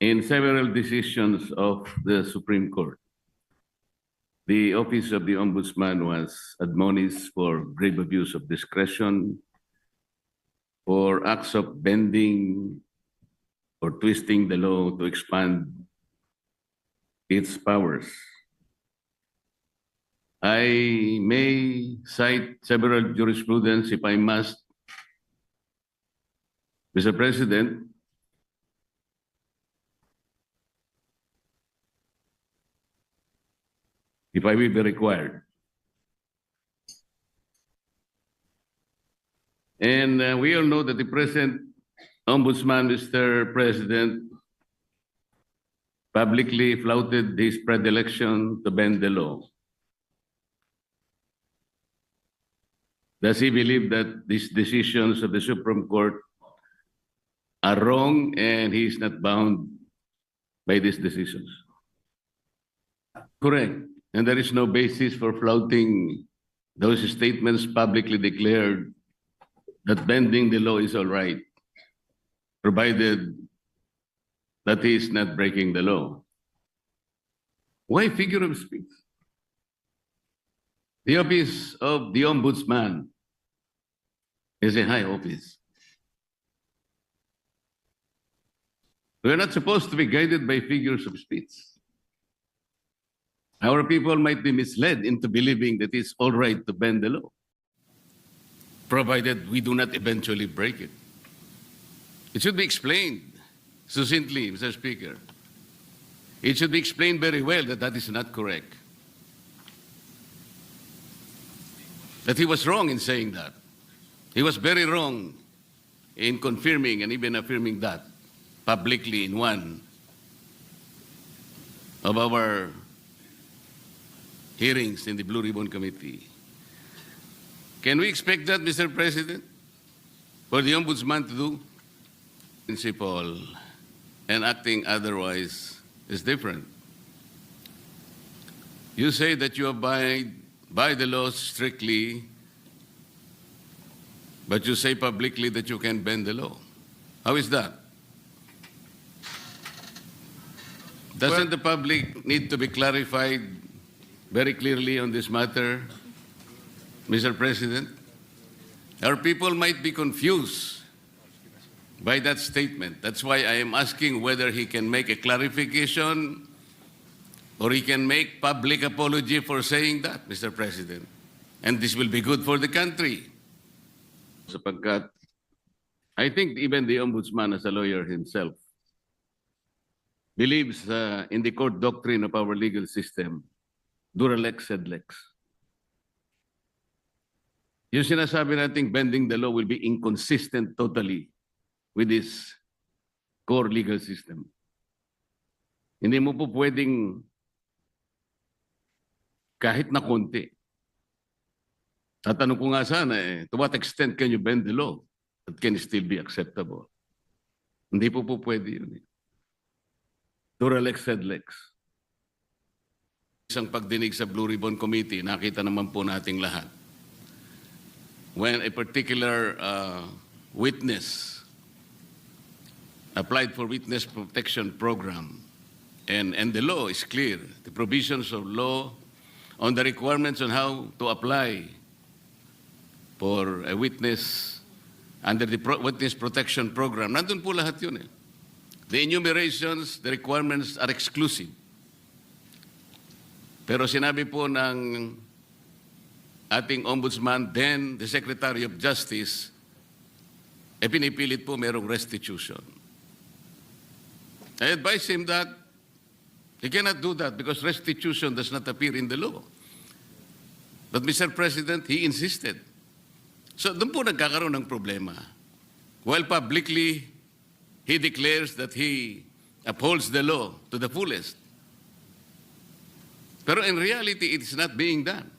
in several decisions of the Supreme Court, the Office of the Ombudsman was admonished for grave abuse of discretion, for acts of bending or twisting the law to expand its powers. I may cite several jurisprudence if I must. Mr. President, if I will be required. And uh, we all know that the present ombudsman, Mr. President, publicly flouted his predilection to bend the law. Does he believe that these decisions of the Supreme Court are wrong and he is not bound by these decisions? Correct. And there is no basis for flouting those statements publicly declared that bending the law is all right, provided that he is not breaking the law. Why figure of speech? The office of the ombudsman is a high office. We're not supposed to be guided by figures of speech. Our people might be misled into believing that it's all right to bend the law, provided we do not eventually break it. It should be explained succinctly, Mr. Speaker. It should be explained very well that that is not correct. That he was wrong in saying that. He was very wrong in confirming and even affirming that publicly in one of our hearings in the Blue Ribbon Committee. Can we expect that, Mr. President, for the Ombudsman to do? Principle and acting otherwise is different. You say that you abide by the laws strictly, but you say publicly that you can bend the law. How is that? Doesn't the public need to be clarified very clearly on this matter, Mr. President? Our people might be confused by that statement. That's why I am asking whether he can make a clarification or he can make public apology for saying that, Mr. President. And this will be good for the country. Sapagkat I think even the ombudsman as a lawyer himself believes uh, in the court doctrine of our legal system, dura lex sed lex. Yung sinasabi nating bending the law will be inconsistent totally with this core legal system. Hindi mo po pwedeng kahit na konti. Tatanong ko nga sana eh, to what extent can you bend the law that can still be acceptable? Hindi po po pwede yun eh. Dura lex sed lex. Isang pagdinig sa Blue Ribbon Committee, nakita naman po nating lahat. When a particular uh, witness applied for witness protection program, and, and the law is clear, the provisions of law on the requirements on how to apply for a witness under the Pro- Witness Protection Program. Nandun po lahat yun eh. The enumerations, the requirements are exclusive. Pero sinabi po ng ating ombudsman, then the Secretary of Justice, eh pinipilit po merong restitution. I advise him that he cannot do that because restitution does not appear in the law. But Mr. President, he insisted. So doon po nagkakaroon ng problema. While publicly, he declares that he upholds the law to the fullest. Pero in reality, it is not being done.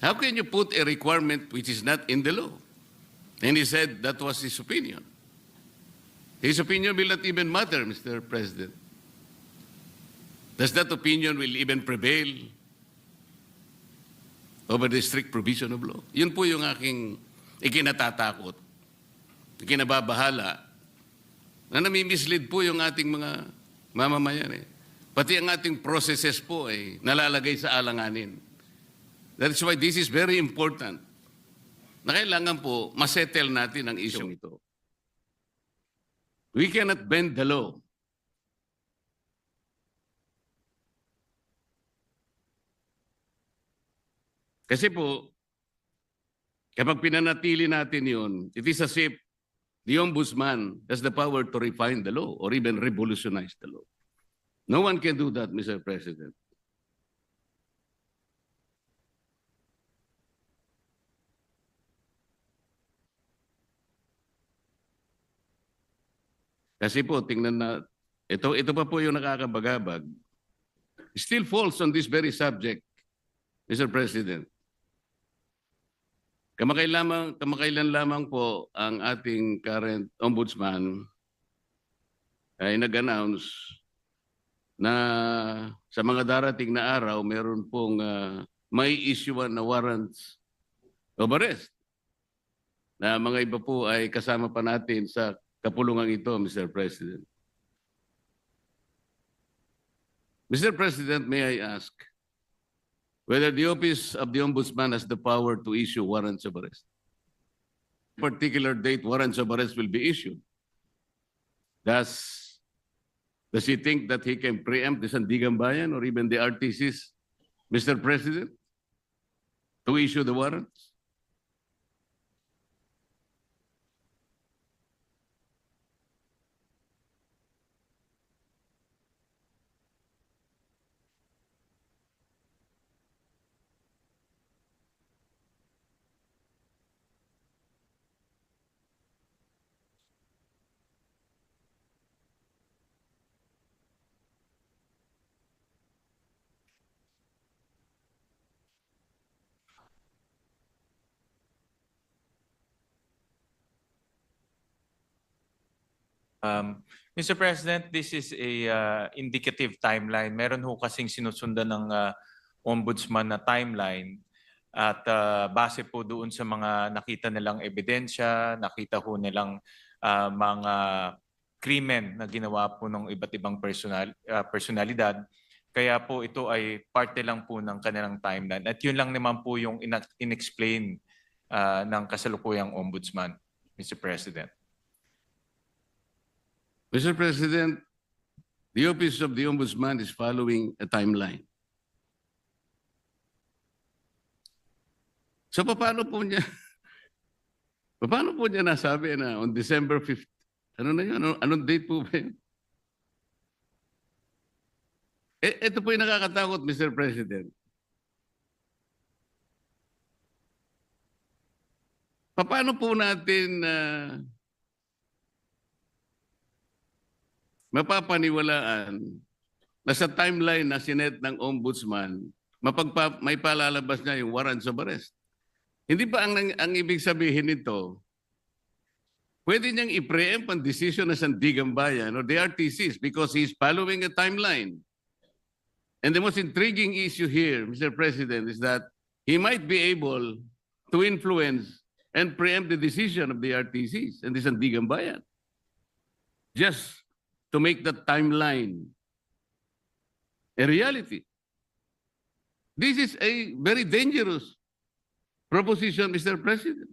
How can you put a requirement which is not in the law? And he said that was his opinion. His opinion will not even matter, Mr. President. Does that opinion will even prevail over the strict provision of law? Yun po yung aking ikinatatakot, ikinababahala na nami-mislead po yung ating mga mamamayan eh. Pati ang ating processes po ay nalalagay sa alanganin. That's why this is very important na kailangan po masettle natin ang isyong ito. We cannot bend the law. Kasi po, kapag pinanatili natin yun, it is as if the ombudsman has the power to refine the law or even revolutionize the law. No one can do that, Mr. President. Kasi po, tingnan na, ito, ito pa po yung nakakabagabag. Still falls on this very subject, Mr. President. Kamakailan lamang, kamakailan lamang po ang ating current ombudsman ay nag-announce na sa mga darating na araw, meron pong ah, may issuean na warrants of arrest na mga iba po ay kasama pa natin sa kapulungan ito, Mr. President. Mr. President, may I ask whether the office of the ombudsman has the power to issue warrants of arrest? Particular date warrants of arrest will be issued. Does, does he think that he can preempt the Sandigan Bayan or even the RTCs, Mr. President, to issue the warrants? Um, Mr. President, this is a uh, indicative timeline. Meron ho kasing sinusundan ng uh, ombudsman na timeline at uh, base po doon sa mga nakita nilang ebidensya, nakita ho nilang uh, mga krimen na ginawa po ng iba't ibang personal, uh, personalidad. Kaya po ito ay parte lang po ng kanilang timeline. At yun lang naman po yung inexplain uh, ng kasalukuyang ombudsman, Mr. President. Mr. President, the office of the ombudsman is following a timeline. So paano po niya paano po niya nasabi na on December 5th? Ano na yun? Ano, anong date po ba yun? Eh, ito po yung nakakatakot, Mr. President. Paano po natin ah, mapapaniwalaan na sa timeline na sinet ng ombudsman, mapagpa, may palalabas niya yung warrants of arrest. Hindi ba ang, ang ibig sabihin nito, pwede niyang i-preempt ang decision ng Sandigan Bayan or the RTCs because he's following a timeline. And the most intriguing issue here, Mr. President, is that he might be able to influence and preempt the decision of the RTCs and the Sandigan Bayan. Just to make that timeline a reality. This is a very dangerous proposition, Mr. President.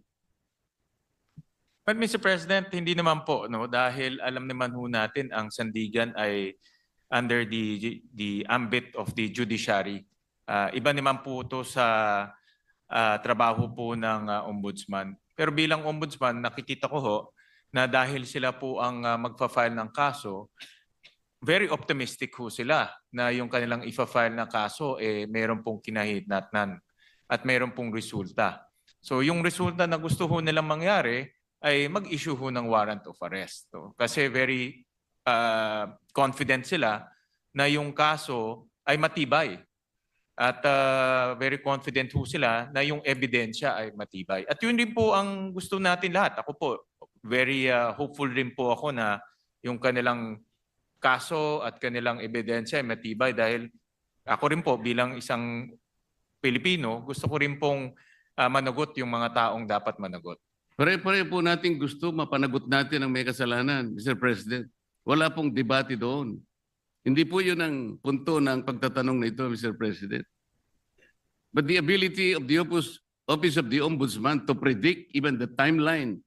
But Mr. President, hindi naman po no dahil alam naman ho natin ang Sandigan ay under the the ambit of the judiciary. Ah, iba naman po to sa ah, trabaho po ng ah, ombudsman. Pero bilang ombudsman, nakikita ko ho na dahil sila po ang ah, magfa-file ng kaso, very optimistic ho sila na yung kanilang ifa-file na kaso eh meron pong kinahitnatnan at meron pong resulta. So yung resulta na gusto ho nilang mangyari ay mag-issue ho ng warrant of arrest. So, kasi very uh, confident sila na yung kaso ay matibay. At uh, very confident ho sila na yung ebidensya ay matibay. At yun din po ang gusto natin lahat. Ako po, very uh, hopeful rin po ako na yung kanilang kaso at kanilang ebidensya ay matibay dahil ako rin po bilang isang Pilipino, gusto ko rin pong uh, managot yung mga taong dapat managot. Pare-pare po natin gusto mapanagot natin ang may kasalanan, Mr. President. Wala pong debate doon. Hindi po yun ang punto ng pagtatanong na ito, Mr. President. But the ability of the Office, of the Ombudsman to predict even the timeline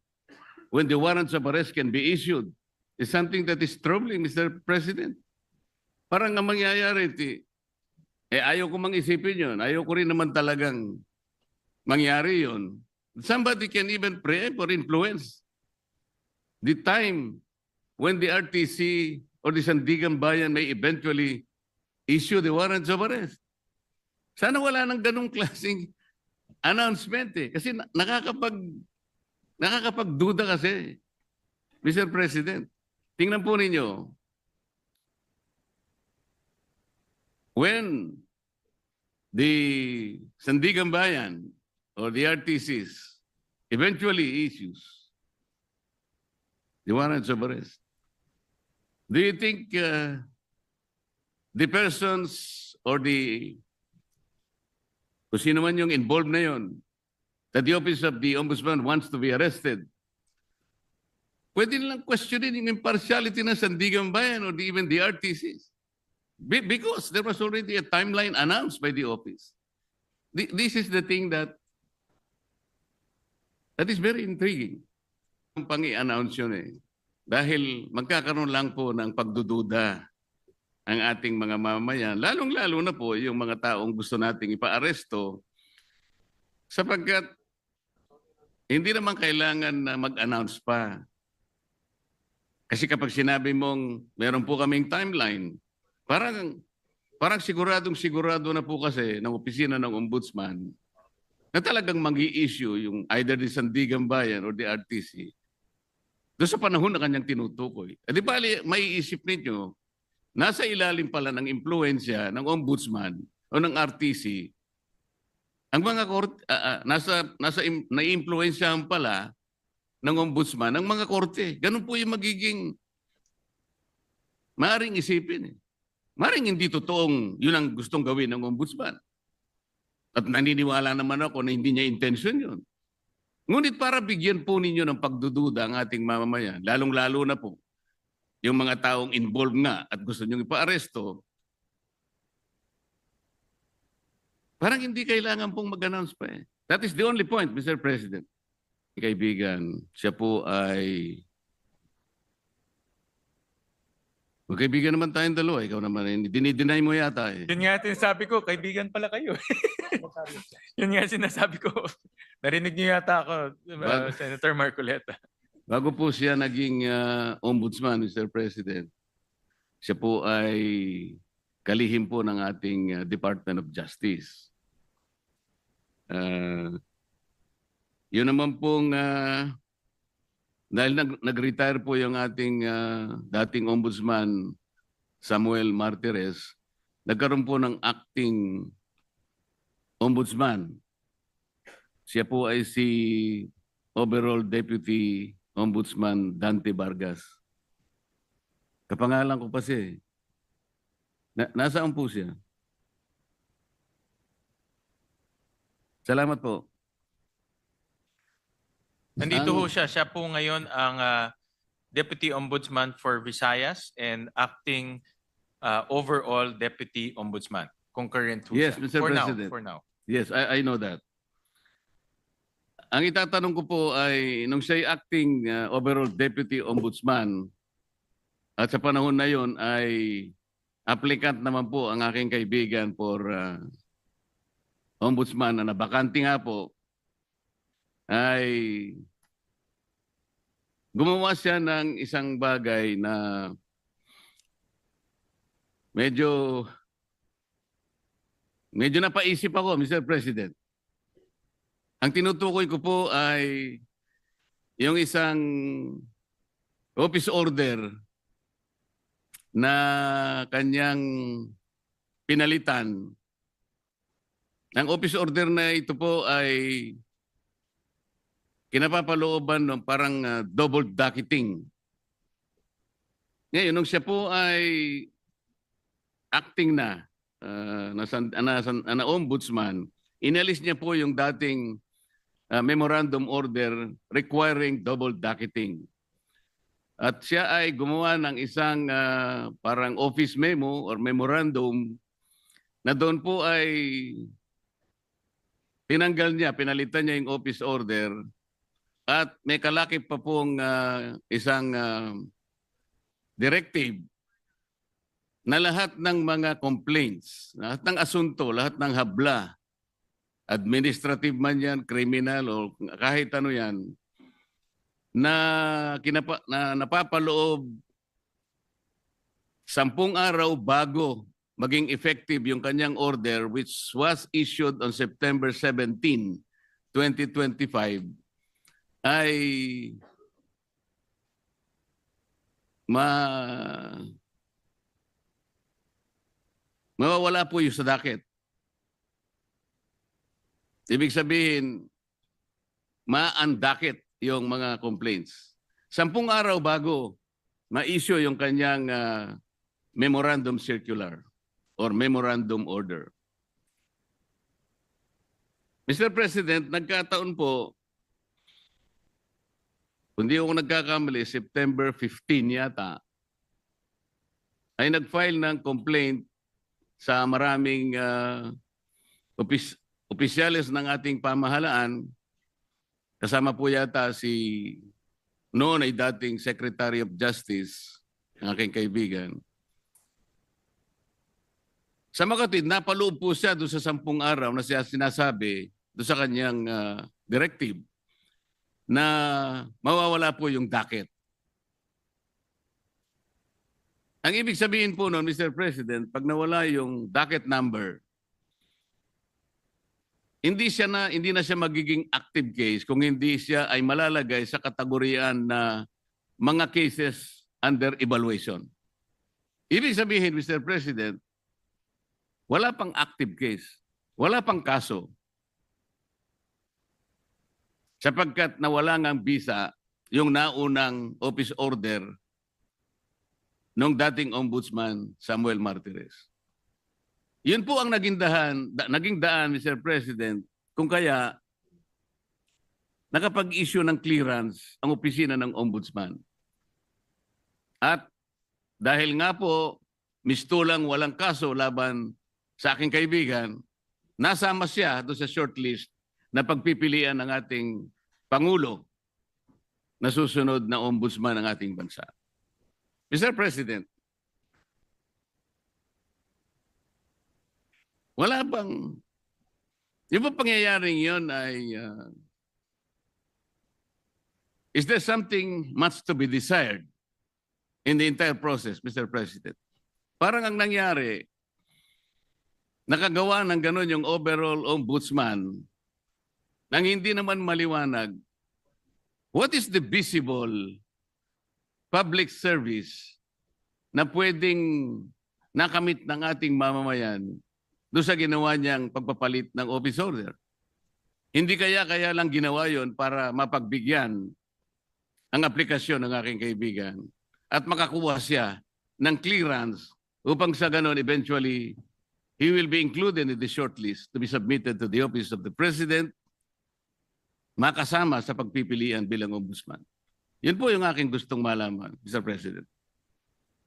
when the warrants of arrest can be issued is something that is troubling, Mr. President. Parang ang mangyayari, ti, eh ayaw ko mang isipin yun. Ayaw ko rin naman talagang mangyari yun. Somebody can even preempt or influence the time when the RTC or the Sandigan Bayan may eventually issue the warrants of arrest. Sana wala nang ganong klaseng announcement eh. Kasi na- nakakapag, nakakapagduda kasi, Mr. President. Tingnan po ninyo, when the Sandigan Bayan or the RTCs eventually issues the warrants of arrest, do you think uh, the persons or the kung sino man yung involved na yun, that the office of the ombudsman wants to be arrested, pwede nilang questionin yung impartiality ng Sandigan Bayan or the, even the RTCs. Be- because there was already a timeline announced by the office. Thi- This is the thing that that is very intriguing. Ang pang-i-announce yun eh. Dahil magkakaroon lang po ng pagdududa ang ating mga mamamayan, lalong-lalo na po yung mga taong gusto nating ipaaresto sapagkat hindi naman kailangan na mag-announce pa. Kasi kapag sinabi mong meron po kaming timeline, parang parang siguradong sigurado na po kasi ng opisina ng ombudsman na talagang mag issue yung either the Sandigan Bayan or the RTC doon sa panahon na kanyang tinutukoy. E di bali, maiisip ninyo, nasa ilalim pala ng impluensya ng ombudsman o ng RTC, ang mga korte, ah, ah, nasa, nasa im, naiimpluensyahan pala ng ombudsman ang mga korte. Ganun po yung magiging maaring isipin. Eh. Maring hindi totoong yun ang gustong gawin ng ombudsman. At naniniwala naman ako na hindi niya intention yun. Ngunit para bigyan po ninyo ng pagdududa ang ating mamamayan, lalong-lalo na po yung mga taong involved nga at gusto nyo ipaaresto, parang hindi kailangan pong mag-announce pa eh. That is the only point, Mr. President. Kaibigan, siya po ay... Magkaibigan naman tayong dalawa. Ikaw naman, eh, dinideny mo yata eh. Yun nga sinasabi ko, kaibigan pala kayo. Yun nga sinasabi ko. Narinig niyo yata ako, uh, Bag- Senator Marcoleta. Bago po siya naging ah, ombudsman, Mr. President, siya po ay kalihim po ng ating ah, Department of Justice. Ah, yun naman pong, ah, dahil nag, nag-retire po yung ating ah, dating ombudsman, Samuel Martires, nagkaroon po ng acting ombudsman. Siya po ay si overall deputy Ombudsman Dante Vargas. Kapangalan ko pa siya eh. Na, nasaan po siya? Salamat po. Nandito Ang- ho siya. Siya po ngayon ang ah, Deputy Ombudsman for Visayas and acting ah, overall Deputy Ombudsman. Concurrent ho Yes, siya. Mr. For President. now, for now. Yes, I, I know that. Ang itatanong ko po ay, nung siya'y acting uh, overall deputy ombudsman, at sa panahon na yon ay applicant naman po ang aking kaibigan for uh, ombudsman na nabakante nga po, ay gumawa siya ng isang bagay na medyo medyo napaisip ako, Mr. President. Ang tinutukoy ko po ay yung isang office order na kanyang pinalitan. Ang office order na ito po ay kinapapalooban ng parang ah, double docketing. Ngayon, nung siya po ay acting na, uh, na, na, san- na ombudsman, inalis niya po yung dating uh, memorandum order requiring double docketing. At siya ay gumawa ng isang ah, parang office memo or memorandum na doon po ay tinanggal niya, pinalitan niya yung office order at may kalakip pa pong ah, isang ah, directive na lahat ng mga complaints, lahat ng asunto, lahat ng habla, administrative man yan, criminal o kahit ano yan, na, kinapa, na napapaloob sampung araw bago maging effective yung kanyang order which was issued on September 17, 2025 ay ma mawawala po yung sa docket. Ibig sabihin, ma-undocket yung mga complaints. Sampung araw bago ma-issue yung kanyang ah, memorandum circular or memorandum order. Mr. President, nagkataon po, kung ako nagkakamali, September 15 yata, ay nag-file ng complaint sa maraming ah, opis- opisyales ng ating pamahalaan. Kasama po yata si noon ay dating Secretary of Justice, ang aking kaibigan. Sa makatid, napaloob po siya doon sa sampung araw na siya sinasabi doon sa kanyang ah, directive na mawawala po yung docket. Ang ibig sabihin po noon, Mr. President, pag nawala yung docket number, hindi siya na hindi na siya magiging active case kung hindi siya ay malalagay sa kategoriyaan na mga cases under evaluation. Ibig sabihin, Mr. President, wala pang active case, wala pang kaso. Sapagkat nawala ngang visa yung naunang office order nung dating ombudsman Samuel Martires. Yun po ang naging dahan, da- naging daan, Mr. President, kung kaya nakapag-issue ng clearance ang opisina ng ombudsman. At dahil nga po, mistulang walang kaso laban sa aking kaibigan, nasama siya doon sa shortlist na pagpipilian ng ating Pangulo na susunod na ombudsman ng ating bansa. Mr. President, wala bang, yung bang pangyayaring yun ay, uh, is there something much to be desired in the entire process, Mr. President? Parang ang nangyari, nakagawa ng ganun yung overall ombudsman nang hindi naman maliwanag what is the visible public service na pwedeng nakamit ng ating mamamayan doon sa ginawa niyang pagpapalit ng office order. Hindi kaya kaya lang ginawa yon para mapagbigyan ang aplikasyon ng aking kaibigan at makakuha siya ng clearance upang sa ganon eventually he will be included in the shortlist to be submitted to the office of the President makasama sa pagpipilian bilang ombudsman. Yun po yung aking gustong malaman, Mr. President.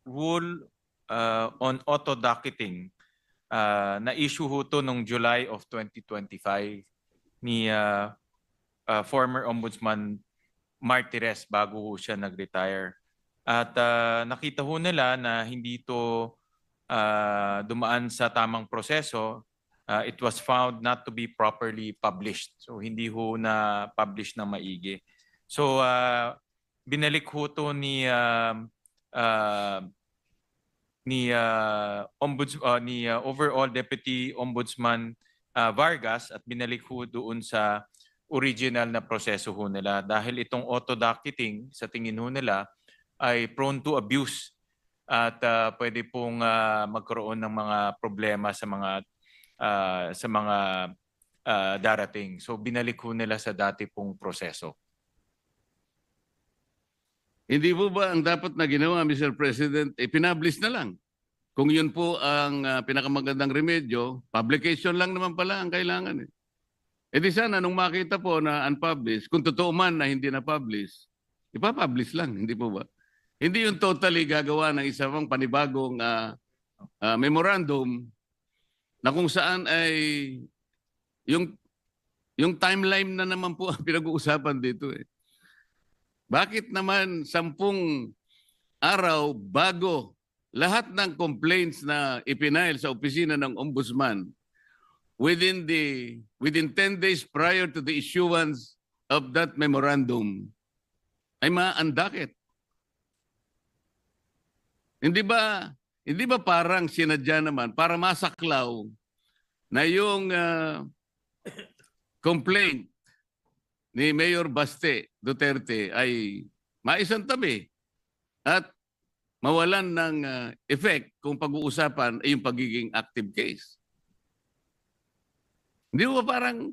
Rule uh, on auto docketing uh, na issue ho to nung July of 2025 ni uh, uh, former ombudsman Martires bago ho siya nag-retire. At uh, nakita ho nila na hindi to uh, dumaan sa tamang proseso. Uh, it was found not to be properly published. So hindi ho na publish na maigi. So uh, binalik ho to ni um, uh, ni uh, ombuds uh, ni uh, overall deputy ombudsman uh, Vargas at binalik ho doon sa original na proseso ho nila dahil itong auto docketing sa tingin ho nila ay prone to abuse at uh, pwede pong uh, magkaroon ng mga problema sa mga uh, sa mga uh, darating. So binalik ho nila sa dati pong proseso. Hindi po ba ang dapat na ginawa, Mr. President, eh, pinablish na lang? Kung yun po ang ah, pinakamagandang remedyo, publication lang naman pala ang kailangan. Eh. E di sana nung makita po na unpublished, kung totoo man na hindi na-publish, ipapublish lang, hindi po ba? Hindi yung totally gagawa ng isa pang panibagong ah, ah, memorandum na kung saan ay yung yung timeline na naman po ang pinag-uusapan dito eh. Bakit naman sampung araw bago lahat ng complaints na ipinail sa opisina ng ombudsman within the within 10 days prior to the issuance of that memorandum ay maandakit. Hindi ba hindi ba parang sinadya naman para masaklaw na yung ah, complaint ni Mayor Baste Duterte ay maisang tabi at mawalan ng ah, effect kung pag-uusapan ay yung pagiging active case. Hindi ba parang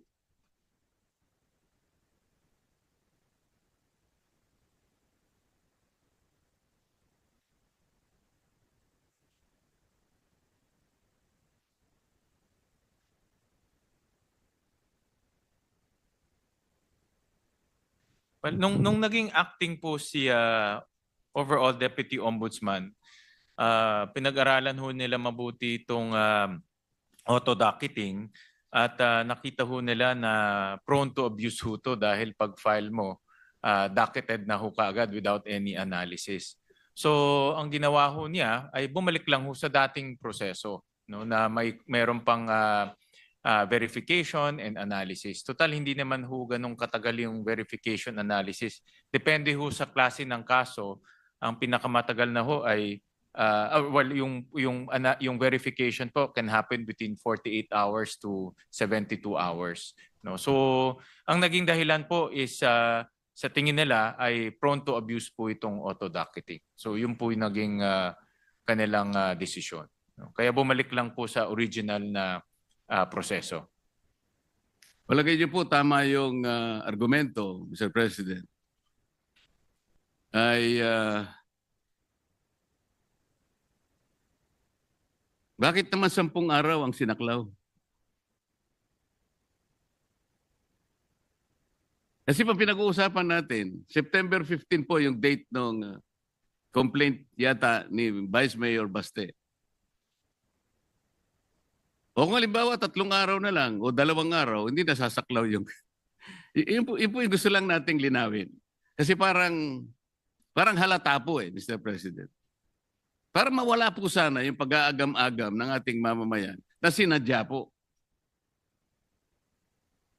Well, nung, nung naging acting po si ah, overall Deputy Ombudsman, ah, pinag-aralan ho nila mabuti itong ah, auto-docketing at ah, nakita ho nila na prone to abuse ho to dahil pag file mo, ah, docketed na ho kaagad without any analysis. So ang ginawa ho niya ay bumalik lang ho sa dating proseso no na may meron pang ah, ah, verification and analysis. Total hindi naman ho ganong katagal yung verification analysis. Depende ho sa klase ng kaso. Ang pinakamatagal na ho ay ah, well yung yung ana- yung verification po can happen between 48 hours to 72 hours. No. So ang naging dahilan po is ah, sa tingin nila ay prone to abuse po itong auto-docketing. So yun po yung naging ah, kanilang ah, desisyon. No? Kaya bumalik lang po sa original na ah, proseso. Palagay niyo po tama yung ah, argumento, Mr. President. Ay ah, bakit naman sampung araw ang sinaklaw? Kasi pa pinag-uusapan natin, September 15 po yung date ng complaint yata ni Vice Mayor Baste. O kung halimbawa tatlong araw na lang o dalawang araw, hindi nasasaklaw yung... Yun, po, yun yung gusto lang nating linawin. Kasi parang, parang halata po eh, Mr. President. Para mawala po sana yung pag-aagam-agam ng ating mamamayan na sinadya po.